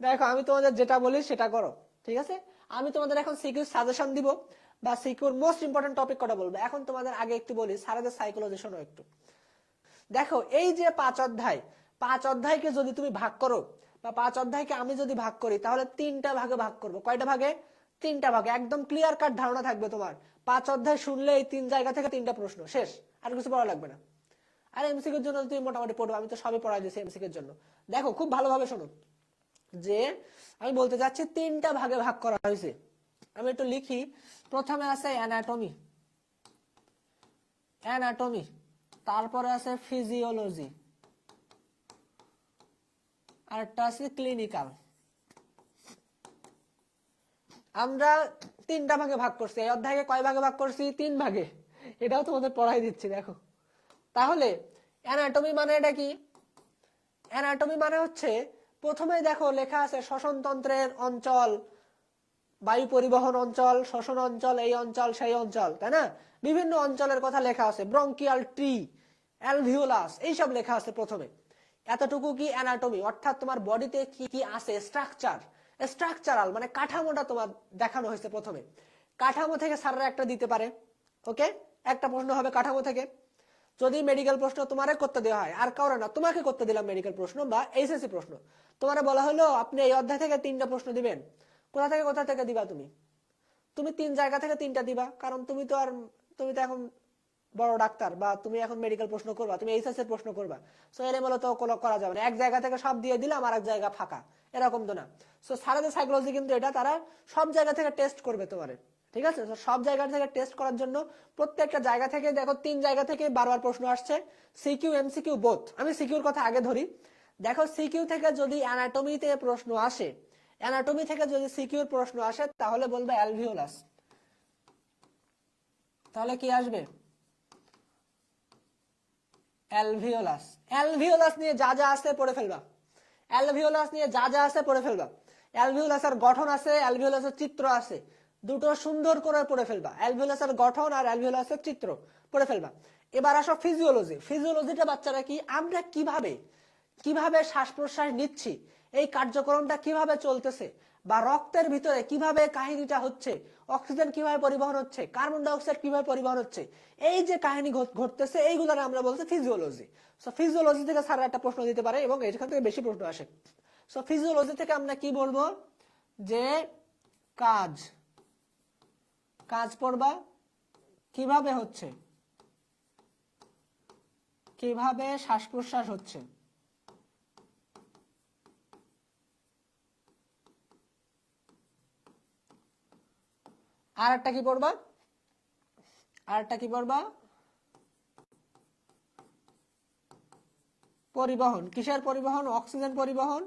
দেখো, আমি তোমাদের যেটা বলি সেটা করো, ঠিক আছে? আমি তোমাদের এখন সিকিউর সাজেশন দিব বা সিকিউর মোস্ট ইম্পর্টেন্ট টপিক কটা বলব। এখন তোমাদের আগে একটু বলি সারাদের সাইকোলজি শোনো একটু। দেখো, এই যে পাঁচ অধ্যায়, পাঁচ অধ্যায়কে যদি তুমি ভাগ করো বা পাঁচ অধ্যায়কে আমি যদি ভাগ করি, তাহলে তিনটা ভাগে ভাগ করব। কয়টা ভাগে? তিনটা ভাগে। একদম ক্লিয়ার কাট ধারণা থাকবে তোমার। পাঁচ অধ্যায় শুনলে এই তিন জায়গা থেকে তিনটা প্রশ্ন, শেষ। আর কিছু পড়া লাগবে না। আর এমসিকিউর জন্য তুমি মোটামুটি পড়ব, আমি তো সবই পড়াই দিয়েছি এমসিকিউর জন্য। দেখো, খুব ভালোভাবে শোনো। যে আমি বলতে চাচ্ছি তিনটা ভাগে ভাগ করা হয়েছে। আমি একটু লিখি। প্রথমে আছে অ্যানাটমি অ্যানাটমি তারপরে আছে ফিজিওলজি আর একটা আছে ক্লিনিক্যাল আমরা তিনটা ভাগে ভাগ করছি। এই অধ্যায়কে কয় ভাগে ভাগ করছি? তিন ভাগে। এটাও তোমাদের পড়াই দিচ্ছি, দেখো। তাহলে অ্যানাটমি মানে এটা কি? অ্যানাটমি মানে হচ্ছে প্রথমে দেখো লেখা আছে শ্বসনতন্ত্রের অঞ্চল, বায়ু পরিবহন অঞ্চল, শ্বসন অঞ্চল, এই অঞ্চল, সেই অঞ্চল, তাই না? বিভিন্ন অঞ্চলের কথা লেখা আছে, ব্রঙ্কিয়াল ট্রি, অ্যালভিওলাস, এইসব লেখা আছে প্রথমে। এতটুকু কি অ্যানাটমি অর্থাৎ তোমার বডিতে কি কি আছে? স্ট্রাকচার স্ট্রাকচারাল মানে কাঠামোটা তোমার দেখানো হয়েছে প্রথমে। কাঠামো থেকে স্যাররা একটা দিতে পারে ওকে একটা প্রশ্ন হবে কাঠামো থেকে। যদি মেডিকেল প্রশ্ন তোমারে করতে দেওয়া হয়, আর কারও না, তোমাকে করতে দিলাম মেডিকেল প্রশ্ন বা এইচএসসি প্রশ্ন। তোমারে বলা হলো, আপনি এই অধ্যায় থেকে তিনটা প্রশ্ন দিবেন। কোথা থেকে কোথা থেকে দিবা তুমি? তুমি তিন জায়গা থেকে তিনটা দিবা, কারণ তুমি তো আর, তুমি তো এখন বড় ডাক্তার বা তুমি এখন মেডিকেল প্রশ্ন করবা, তুমি এইচএস এর প্রশ্ন করবা। সো এর মূলত করা যাবে না। এক জায়গা থেকে সব দিয়ে দিলাম আর এক জায়গা ফাঁকা। এরকম তো না। সো সারাদের সাইকোলজি কিন্তু এটা, তারা সব জায়গা থেকে টেস্ট করবে তোমারে। ঠিক আছে? সব জায়গা থেকে টেস্ট করার জন্য প্রত্যেকটা জায়গা থেকে, দেখো তিন জায়গা থেকে বারবার প্রশ্ন আসছে। সিকিউ এমসিকিউ বোথ আমি সিকিউর কথা আগে ধরি। দেখো সিকিউ থেকে যদি অ্যানাটমিতে প্রশ্ন আসে অ্যানাটমি থেকে যদি সিকিউর প্রশ্ন আসে, তাহলে বলবে অ্যালভিওলাস তাহলে কি আসবে? অ্যালভিওলাস। অ্যালভিওলাস নিয়ে যা যা আছে পড়ে ফেলবা। অ্যালভিওলাস নিয়ে যা যা আছে পড়ে ফেলবা। অ্যালভিওলাসের গঠন আছে অ্যালভিওলাসের চিত্র আছে দুটো সুন্দর করে পড়ে ফেলবা। অ্যালভিওলাসের গঠন আর অ্যালভিওলাসের চিত্র পড়ে ফেলবা। এবার আসো ফিজিওলজি ফিজিওলজিটা বাচ্চারা কি? আমরা কীভাবে কীভাবে শ্বাস প্রশ্বাস নিচ্ছি? এই কার্যক্রমটা কীভাবে চলতেছে? বা রক্তের ভিতরে কীভাবে কাহিনীটা হচ্ছে? অক্সিজেন কীভাবে পরিবহন হচ্ছে? কার্বন ডাইঅক্সাইড কীভাবে পরিবহন হচ্ছে? এই যে কাহিনী ঘট- ঘটতেছে এইগুলো আমরা বলছি ফিজিওলজি সো ফিজিওলজি থেকে স্যার একটা প্রশ্ন দিতে পারে এবং এখান থেকে বেশি প্রশ্ন আসে। সো ফিজিওলজি থেকে আমরা কি বলব? যে কাজ। কাজ পড়বা। কীভাবে হচ্ছে? কীভাবে শ্বাস প্রশ্বাস হচ্ছে? আর একটা কি পড়বা? আর একটা কি পড়বা? পরিবহন। কিসের পরিবহন? অক্সিজেন পরিবহন?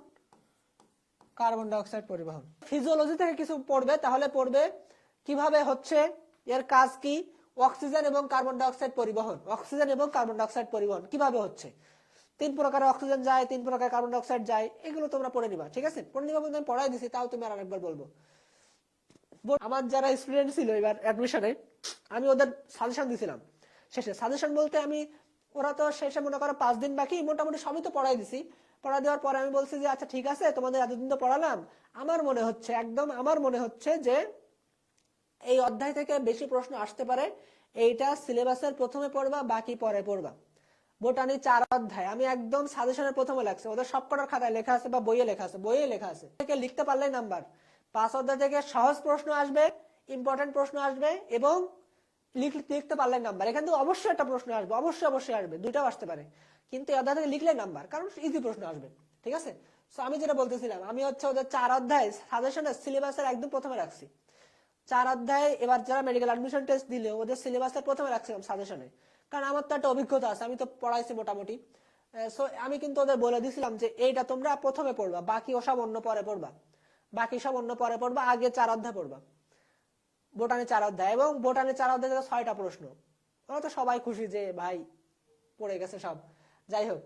কার্বন ডাইঅক্সাইড পরিবহন। ফিজিওলজি থেকে কিছু পড়বে, তাহলে পড়বে কীভাবে হচ্ছে এর কাজ কি? অক্সিজেন এবং কার্বন ডাইঅক্সাইড পরিবহন। অক্সিজেন এবং কার্বন ডাইঅক্সাইড পরিবহন, কীভাবে হচ্ছে? তিন প্রকারের অক্সিজেন যায়, তিন প্রকার কার্বন ডাইঅক্সাইড যায়, এগুলো তোমরা পড়ে নিবা, ঠিক আছে? পড়ে নিবা বলতে আমি পড়াই দিছি, তাও তুমি আর আরেকবার বলব। আমার যারা স্টুডেন্ট ছিল এবার অ্যাডমিশনে আমি ওদের সাজেশন দিছিলাম। শেষে সাজেশন বলতে আমি, ওরা তো শেষে মনে করো পাঁচ দিন বাকি, মোটামুটি সবই তো পড়াই দিছি। পড়া দেওয়ার পরে আমি বলছি যে আচ্ছা ঠিক আছে, তোমাদের এতদিন তো পড়ালাম। আমার মনে হচ্ছে, একদম আমার মনে হচ্ছে যে, এই অধ্যায় থেকে বেশি প্রশ্ন আসতে পারে, এইটা সিলেবাসের প্রথমে পড়বা, বাকি পরে পড়বা। বোটানি চার অধ্যায়, আমি একদম সাজেশনের প্রথমে লাগছে ওদের সবকটার খাতায় লেখা আছে বা বইয়ে লেখা আছে, বইয়ে লেখা আছে। লিখতে পারলে নাম্বার। পাঁচ অধ্যায় থেকে সহজ প্রশ্ন আসবে ইম্পর্টেন্ট প্রশ্ন আসবে এবং লিখ- লিখতে পারলে নাম্বার এখান থেকে অবশ্যই একটা প্রশ্ন আসবে, অবশ্যই অবশ্যই আসবে, দুইটাও আসতে পারে। কিন্তু এই অধ্যায় থেকে লিখলে নাম্বার কারণ ইজি প্রশ্ন আসবে, ঠিক আছে? তো আমি যেটা বলতেছিলাম, আমি হচ্ছে ওদের চার অধ্যায় সাজেশনের সিলেবাসের একদম প্রথমে রাখছি। চার অধ্যায়, এবার যারা মেডিকেল অ্যাডমিশন টেস্ট দিলে, ওদের সিলেবাসের প্রথমে রাখছিলাম সাজেশনে কারণ আমার তো একটা অভিজ্ঞতা আছে, আমি তো পড়াইছি মোটামুটি। সো আমি কিন্তু ওদের বলে দিছিলাম যে, এইটা তোমরা প্রথমে পড়বা, বাকি ওসব অন্য পরে পড়বা। বাকি সব অন্য পরে পড়বা, আগে চার অধ্যায় পড়বা। বোটানি চার অধ্যায় এবং বোটানি চার অধ্যায় ছয়টা প্রশ্ন। ওরা তো সবাই খুশি যে, ভাই, পড়ে গেছে সব। যাই হোক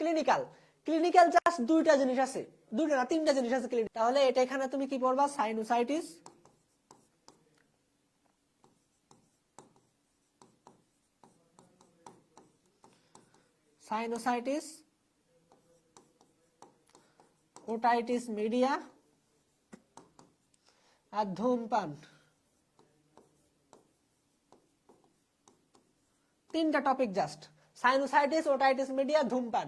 ক্লিনিক্যাল ক্লিনিক্যাল জাস্ট দুইটা জিনিস আছে। দুইটা না, তিনটা জিনিস আছে ক্লিনিক তাহলে এটা এখানে তুমি কি পড়বা? সাইনোসাইটিস সাইনোসাইটিস ওটাইটিস মিডিয়া আর ধূমপান তিনটা topic just sinusitis otitis media ধূমপান